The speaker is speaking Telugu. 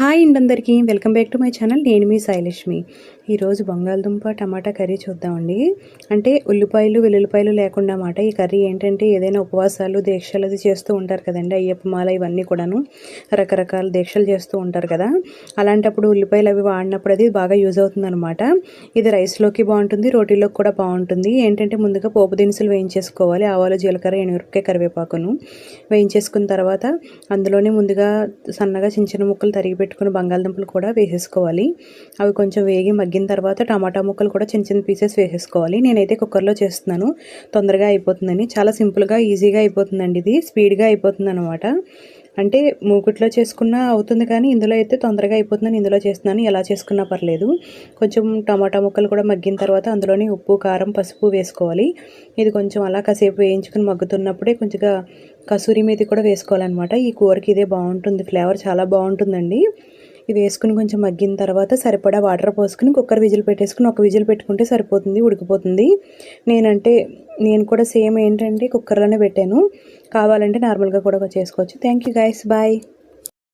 హాయ్ అండి అందరికీ. Welcome back to my channel. నేను మీ శైలక్ష్మి ఈరోజు బంగాళదుంప టమాటా కర్రీ చూద్దామండి. అంటే ఉల్లిపాయలు వెల్లుల్లిపాయలు లేకుండా అన్నమాట ఈ కర్రీ ఏంటంటే ఏదైనా ఉపవాసాలు దీక్షలు అది చేస్తూ ఉంటారు కదండి. అయ్యప్ప మాల ఇవన్నీ కూడాను రకరకాల దీక్షలు చేస్తూ ఉంటారు కదా. అలాంటప్పుడు ఉల్లిపాయలు అవి వాడినప్పుడు అది బాగా యూజ్ అవుతుందన్నమాట. ఇది రైస్లోకి బాగుంటుంది రోటీలోకి కూడా బాగుంటుంది. ఏంటంటే ముందుగా పోపు దినుసులు వేయించేసుకోవాలి. ఆవాలు జీలకర్ర ఎనిమిరపకాయ కరివేపాకును వేయించేసుకున్న తర్వాత అందులోనే ముందుగా సన్నగా చిన్న చిన్న ముక్కలు తరిగి పెట్టుకుని బంగాళదుంపలు కూడా వేసేసుకోవాలి. అవి కొంచెం వేగి మగ్గిన తర్వాత టమాటా ముక్కలు కూడా చిన్న చిన్న పీసెస్ వేసేసుకోవాలి. నేనైతే కుక్కర్లో చేస్తున్నాను. తొందరగా అయిపోతుందని. చాలా సింపుల్గా ఈజీగా అయిపోతుందండి ఇది. స్పీడ్గా అయిపోతుంది అనమాట అంటే మూకుట్లో చేసుకున్నా అవుతుంది కానీ ఇందులో అయితే తొందరగా అయిపోతుందని ఇందులో చేస్తున్నాను. ఎలా చేసుకున్నా పర్లేదు. కొంచెం టమాటా ముక్కలు కూడా మగ్గిన తర్వాత అందులోనే ఉప్పు కారం పసుపు వేసుకోవాలి. ఇది కొంచెం అలా కాసేపు వేయించుకుని మగ్గుతున్నప్పుడే కొంచెంగా కసూరి మీద కూడా వేసుకోవాలన్నమాట. ఈ కూరకి ఇదే బాగుంటుంది. ఫ్లేవర్ చాలా బాగుంటుందండి. ఇది వేసుకుని కొంచెం మగ్గిన తర్వాత సరిపడా వాటర్ పోసుకుని కుక్కర్ విజిల్ పెట్టేసుకుని ఒక విజిల్ పెట్టుకుంటే సరిపోతుంది ఉడికిపోతుంది. నేనంటే నేను కూడా సేమ్ ఏంటంటే కుక్కర్లోనే పెట్టాను. కావాలంటే నార్మల్గా కూడా చేసుకోవచ్చు. Thank you guys bye